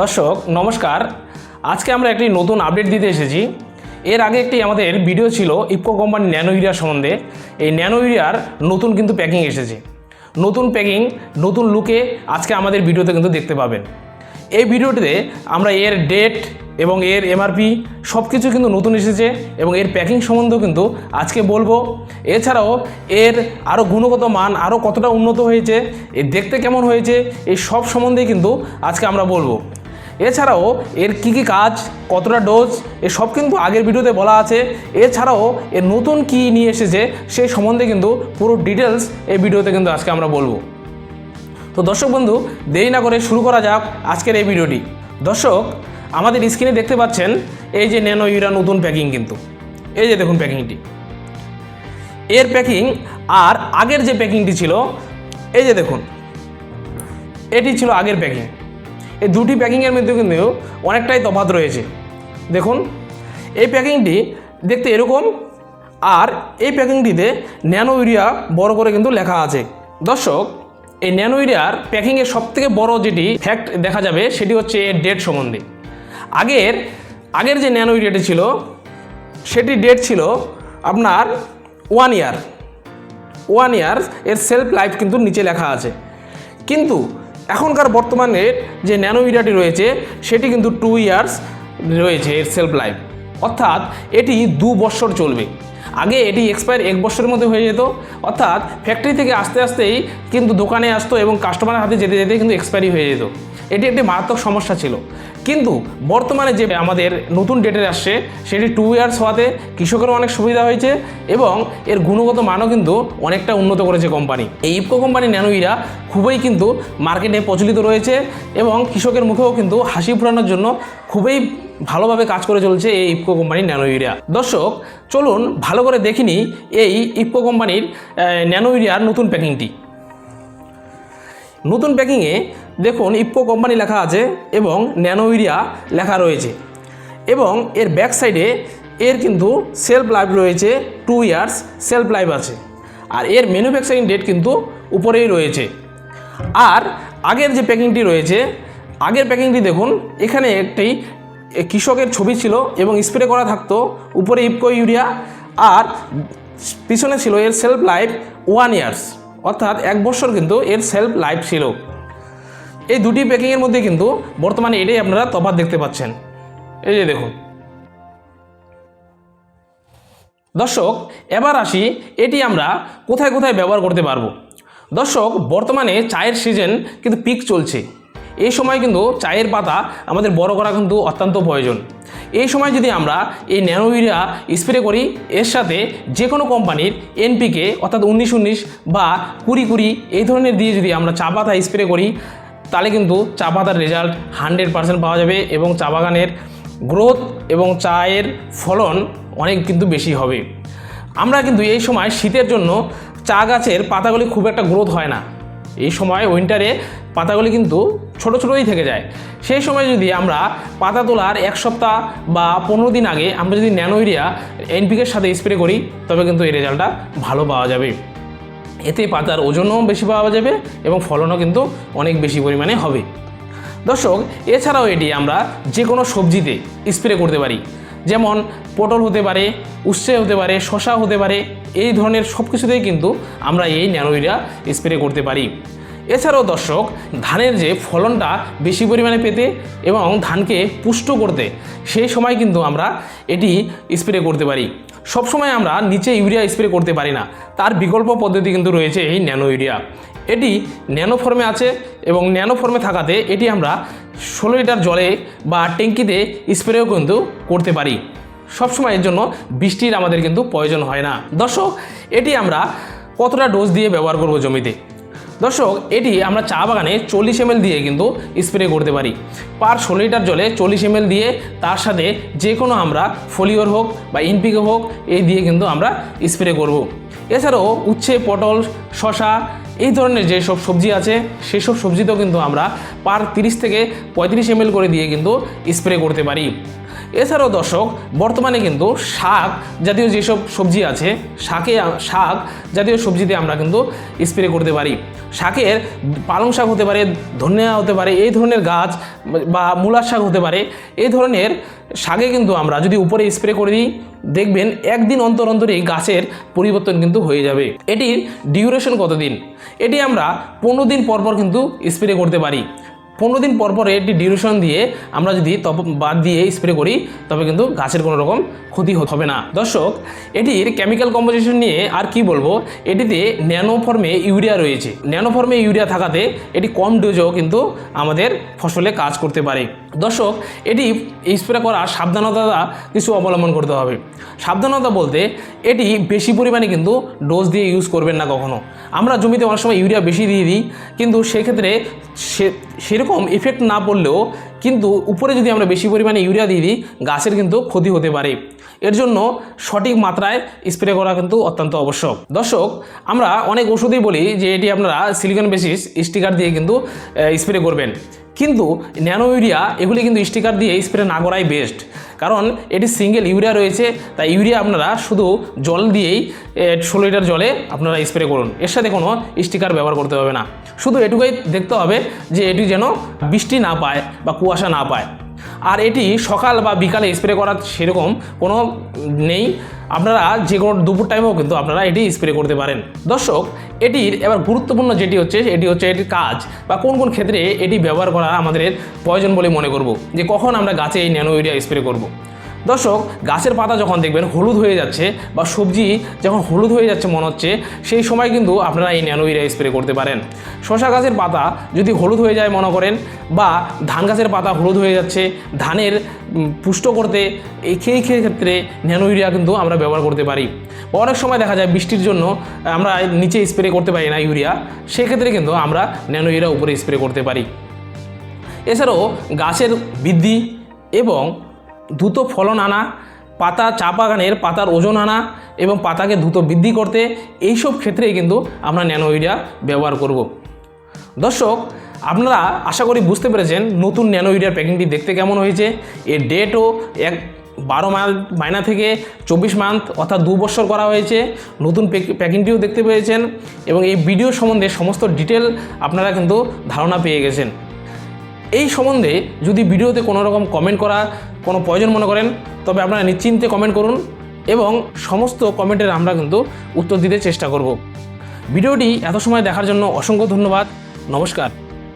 দর্শক, নমস্কার। আজকে আমরা একটি নতুন আপডেট দিতে এসেছি। এর আগে একটি আমাদের ভিডিও ছিল ইপকো কোম্পানি ন্যানো ইউরিয়া সম্বন্ধে। এই ন্যানো ইউরিয়ার নতুন কিন্তু প্যাকিং এসেছে। নতুন প্যাকিং নতুন লুকে আজকে আমাদের ভিডিওতে কিন্তু দেখতে পাবেন। এই ভিডিওটিতে আমরা এর ডেট এবং এর এমআরপি সব কিছু কিন্তু নতুন এসেছে এবং এর প্যাকিং সম্বন্ধেও কিন্তু আজকে বলব। এছাড়াও এর আরও গুণগত মান আরও কতটা উন্নত হয়েছে, এ দেখতে কেমন হয়েছে, এই সব সম্বন্ধেই কিন্তু আজকে আমরা বলব। এছাড়াও এর কি কি কাজ, কতটা ডোজ এ সব কিন্তু আগের ভিডিওতে বলা আছে। এছাড়াও এর নতুন কি নিয়ে এসেছে সেই সম্বন্ধে কিন্তু পুরো ডিটেলস এই ভিডিওতে কিন্তু আজকে আমরা বলব। তো দর্শক বন্ধু, দেরি না করে শুরু করা যাক আজকের এই ভিডিওটি। দর্শক, আমাদের স্ক্রিনে দেখতে পাচ্ছেন, এই যে ন্যানো ইউরা নতুন প্যাকিং কিন্তু। এই যে দেখুন প্যাকিংটি এর প্যাকিং আর আগের যে প্যাকিংটি ছিল, এই যে দেখুন, এটি ছিল আগের প্যাকিং এই দুটি প্যাকিংয়ের মধ্যে কিন্তু অনেকটাই তফাৎ রয়েছে। দেখুন, এই প্যাকিংটি দেখতে এরকম, আর এই প্যাকিংটিতে ন্যানো ইউরিয়া বড় করে কিন্তু লেখা আছে। দর্শক, এই ন্যানো ইউরিয়ার প্যাকিংয়ের সবথেকে বড় যেটি ফ্যাক্ট দেখা যাবে, সেটি হচ্ছে এর ডেট সম্বন্ধে। আগের আগের যে ন্যানো ইউরিয়াটি ছিল, সেটি ডেট ছিল আপনার ওয়ান ইয়ার ওয়ান ইয়ার এর সেলফ লাইফ কিন্তু নিচে লেখা আছে। কিন্তু এখনকার বর্তমানে যে ন্যানো ইউরিয়াটি রয়েছে, সেটি কিন্তু টু ইয়ার্স রয়েছে এর সেলফ লাইফ অর্থাৎ এটি দু বছর চলবে। আগে এটি এক্সপায়ার এক বছরের মধ্যে হয়ে যেত। অর্থাৎ ফ্যাক্টরি থেকে আস্তে আস্তেই কিন্তু দোকানে আসতো এবং কাস্টমারের হাতে যেতে যেতে কিন্তু এক্সপায়ারি হয়ে যেত। এটি একটি মারাত্মক সমস্যা ছিল। কিন্তু বর্তমানে যে আমাদের নতুন ডেটের আসছে, সেটি টু ইয়ার্স হওয়াতে কৃষকেরও অনেক সুবিধা হয়েছে এবং এর গুণগত মানও কিন্তু অনেকটা উন্নত করেছে কোম্পানি এই ইপকো কোম্পানি ন্যানোইরা খুবই কিন্তু মার্কেটে প্রচলিত রয়েছে এবং কৃষকের মুখেও কিন্তু হাসি ফোটানোর জন্য খুবই ভালোভাবে কাজ করে চলছে এই ইপকো কোম্পানির ন্যানো ইউরিয়া। দর্শক, চলুন ভালো করে দেখিনি এই ইপকো কোম্পানির ন্যানো ইউরিয়ার নতুন প্যাকিংটি। নতুন প্যাকিংয়ে দেখুন ইপকো কোম্পানি লেখা আছে এবং ন্যানো ইউরিয়া লেখা রয়েছে। এবং এর ব্যাক সাইডে এর কিন্তু সেলফ লাইফ রয়েছে, টু ইয়ার্স সেলফ লাইফ আছে। আর এর ম্যানুফ্যাকচারিং ডেট কিন্তু উপরেই রয়েছে। আর আগের যে প্যাকিংটি রয়েছে, আগের প্যাকিংটি দেখুন, এখানে একটি কৃষকের ছবি ছিল এবং স্প্রে করা থাকতো উপরে ইপকো ইউরিয়া আর পিছনে ছিল এর সেলফ লাইফ ওয়ান ইয়ার্স অর্থাৎ এক বছর কিন্তু এর সেলফ লাইফ ছিল। এই দুটি প্যাকিংয়ের মধ্যে কিন্তু বর্তমানে এটাই আপনারা তফাৎ দেখতে পাচ্ছেন। এই যে দেখুন। দর্শক, এবার আসি এটি আমরা কোথায় কোথায় ব্যবহার করতে পারব। দর্শক, বর্তমানে চায়ের সিজন কিন্তু পিক চলছে। এই সময় কিন্তু চায়ের পাতা আমাদের বড় করা কিন্তু অত্যন্ত প্রয়োজন। এই সময় যদি আমরা এই ন্যানো ইউরিয়া স্প্রে করি, এর সাথে যে কোনো কোম্পানির এনপিকে অর্থাৎ উনিশ উনিশ বা কুড়ি কুড়ি এই ধরনের দিয়ে যদি আমরা চা পাতা স্প্রে করি, তাহলে কিন্তু চা পাতার রেজাল্ট হান্ড্রেড পার্সেন্ট পাওয়া যাবে এবং চা বাগানের গ্রোথ এবং চায়ের ফলন অনেক কিন্তু বেশি হবে। আমরা কিন্তু এই সময় শীতের জন্য চা গাছের পাতাগুলি খুব একটা গ্রোথ হয় না। এই সময় উইন্টারে পাতাগুলি কিন্তু ছোট ছোটোই থেকে যায়। সেই সময় যদি আমরা পাতা তোলার এক সপ্তাহ বা পনেরো দিন আগে আমরা যদি ন্যানো ইউরিয়া এনপিকের সাথে স্প্রে করি, তবে কিন্তু এই রেজাল্টটা ভালো পাওয়া যাবে। এতে পাতার ওজনও বেশি পাওয়া যাবে এবং ফলনও কিন্তু অনেক বেশি পরিমাণে হবে। দর্শক, এছাড়াও এটি আমরা যে কোনো সবজিতে স্প্রে করতে পারি। যেমন পটল হতে পারে, উচ্ছে হতে পারে শশা হতে পারে, এই ধরনের সব কিছুতেই কিন্তু আমরা এই ন্যানো ইউরিয়া স্প্রে করতে পারি। এছাড়াও দর্শক, ধানের যে ফলনটা বেশি পরিমাণে পেতে এবং ধানকে পুষ্ট করতে, সেই সময় কিন্তু আমরা এটি স্প্রে করতে পারি। সবসময় আমরা নিচে ইউরিয়া স্প্রে করতে পারি না। তার বিকল্প পদ্ধতি কিন্তু রয়েছে এই ন্যানো ইউরিয়া। এটি ন্যানো ফর্মে আছে এবং ন্যানো ফর্মে থাকাতে এটি আমরা ষোলো লিটার জলে বা ট্যাঙ্কিতে স্প্রেও কিন্তু করতে পারি। সবসময় এর জন্য বৃষ্টির আমাদের কিন্তু প্রয়োজন হয় না। দর্শক, এটি আমরা কতটা ডোজ দিয়ে ব্যবহার করব জমিতে? দর্শক, এটি আমরা চা বাগানে চল্লিশ এমএল দিয়ে কিন্তু স্প্রে করতে পারি। পার ষোলো লিটার জলে চল্লিশ এমএল দিয়ে তার সাথে যে কোনো আমরা ফলিওর হোক বা ইনপিকে হোক, এই দিয়ে কিন্তু আমরা স্প্রে করব। এছাড়াও উচ্ছে, পটল শশা এই ধরনের যে সব সবজি আছে, সেসব সবজিতেও কিন্তু আমরা পার তিরিশ থেকে পঁয়ত্রিশ এমএল করে দিয়ে কিন্তু স্প্রে করতে পারি। এছাড়াও দর্শক, বর্তমানে কিন্তু শাক জাতীয় যেসব সবজি আছে, শাকে, শাক জাতীয় সবজিতে আমরা কিন্তু স্প্রে করতে পারি। শাকের পালং শাক হতে পারে, ধনিয়া হতে পারে, এই ধরনের গাছ বা মূলার শাক হতে পারে, এই ধরনের শাকে কিন্তু আমরা যদি উপরে স্প্রে করে দিই, দেখবেন একদিন অন্তর অন্তরেই গাছের পরিবর্তন কিন্তু হয়ে যাবে। এটির ডিউরেশন কতদিন? এটি আমরা পনেরো দিন পরপর পর কিন্তু স্প্রে করতে পারি। পনেরো দিন পর পর এটি ডিউরেশন দিয়ে আমরা যদি তপ বাদ দিয়ে স্প্রে করি, তবে কিন্তু গাছের কোনো রকম ক্ষতি হবে না। দর্শক, এটির কেমিক্যাল কম্পোজিশন নিয়ে আর কি বলব? এটিতে ন্যানো ফর্মে ইউরিয়া রয়েছে। ন্যানো ফর্মে ইউরিয়া থাকাতে এটি কম ডোজেও কিন্তু আমাদের ফসলে কাজ করতে পারে। দর্শক, এটি স্প্রে করার সাবধানতা কিছু অবলম্বন করতে হবে। সাবধানতা বলতে, এটি বেশি পরিমাণে কিন্তু ডোজ দিয়ে ইউজ করবেন না কখনো। আমরা জমিতে অনেক সময় ইউরিয়া বেশি দিয়ে দিই, কিন্তু সেক্ষেত্রে সে, সেরকম ইফেক্ট না পড়লেও কিন্তু উপরে যদি আমরা বেশি পরিমাণে ইউরিয়া দিয়ে দিই, গাছের কিন্তু ক্ষতি হতে পারে। এর জন্য সঠিক মাত্রায় স্প্রে করা কিন্তু অত্যন্ত আবশ্যক। দর্শক, আমরা অনেক ওষুধই বলি যে, এটি আপনারা সিলিকন বেসিস স্টিকার দিয়ে কিন্তু স্প্রে করবেন। কিন্তু ন্যানো ইউরিয়া, এগুলি কিন্তু স্টিকার দিয়ে স্প্রে না করাই বেস্ট কারণ এটি সিঙ্গেল ইউরিয়া রয়েছে, তাই ইউরিয়া আপনারা শুধু জল দিয়েই ষোলো লিটার জলে আপনারা স্প্রে করুন। এর সাথে কোনো স্টিকার ব্যবহার করতে হবে না। শুধু এটুকুই দেখতে হবে যে এটি যেন বৃষ্টি না পায় বা কুয়াশা না পায়। আর এটি সকাল বা বিকালে স্প্রে করার সেরকম কোনো নেই। আপনারা যে কোনো দুপুর টাইমেও কিন্তু আপনারা এটি স্প্রে করতে পারেন। দর্শক, এটির এবার গুরুত্বপূর্ণ যেটি হচ্ছে এটি হচ্ছে এটির কাজ বা কোন কোন ক্ষেত্রে এটি ব্যবহার করা আমাদের প্রয়োজন বলে মনে করব। যে কখন আমরা গাছে এই ন্যানো ইউরিয়া স্প্রে করব। দর্শক, গাছের পাতা যখন দেখবেন হলুদ হয়ে যাচ্ছে বা সবজি যখন হলুদ হয়ে যাচ্ছে, মনে হচ্ছে, সেই সময় কিন্তু আপনারা এই ন্যানো ইউরিয়া স্প্রে করতে পারেন। শশা গাছের পাতা যদি হলুদ হয়ে যায়, মনে করেন, বা ধান গাছের পাতা হলুদ হয়ে যাচ্ছে, ধানের পুষ্ট করতে, এই খেয়ে খেয়ে ক্ষেত্রে ন্যানো ইউরিয়া কিন্তু আমরা ব্যবহার করতে পারি। অনেক সময় দেখা যায় বৃষ্টির জন্য আমরা নিচে স্প্রে করতে পারি না ইউরিয়া, সেক্ষেত্রে কিন্তু আমরা ন্যানো ইউরিয়া উপরে স্প্রে করতে পারি। এছাড়াও গাছের বৃদ্ধি এবং দ্রুত ফলন আনা, পাতা চা বাগানের পাতার ওজন আনা এবং পাতাকে দ্রুত বৃদ্ধি করতে, এইসব ক্ষেত্রেই কিন্তু আমরা ন্যানো ইউরিয়া ব্যবহার করব। দর্শক, আপনারা আশা করি বুঝতে পেরেছেন নতুন ন্যানো ইউরিয়ার প্যাকিংটি দেখতে কেমন হয়েছে। এর ডেটও এক বারো মাইনা থেকে চব্বিশ মান্থ অর্থাৎ দু বছর করা হয়েছে। নতুন প্যাক- প্যাকিংটিও দেখতে পেয়েছেন এবং এই ভিডিও সম্বন্ধে সমস্ত ডিটেল আপনারা কিন্তু ধারণা পেয়ে গেছেন। এই সম্বন্ধে যদি ভিডিওতে কোনো রকম কমেন্ট করা কোনো প্রয়োজন মনে করেন, তবে আপনারা নিশ্চিন্তে কমেন্ট করুন এবং সমস্ত কমেন্টের আমরা কিন্তু উত্তর দিতে চেষ্টা করব। ভিডিওটি এত সময় দেখার জন্য অসংখ্য ধন্যবাদ। নমস্কার।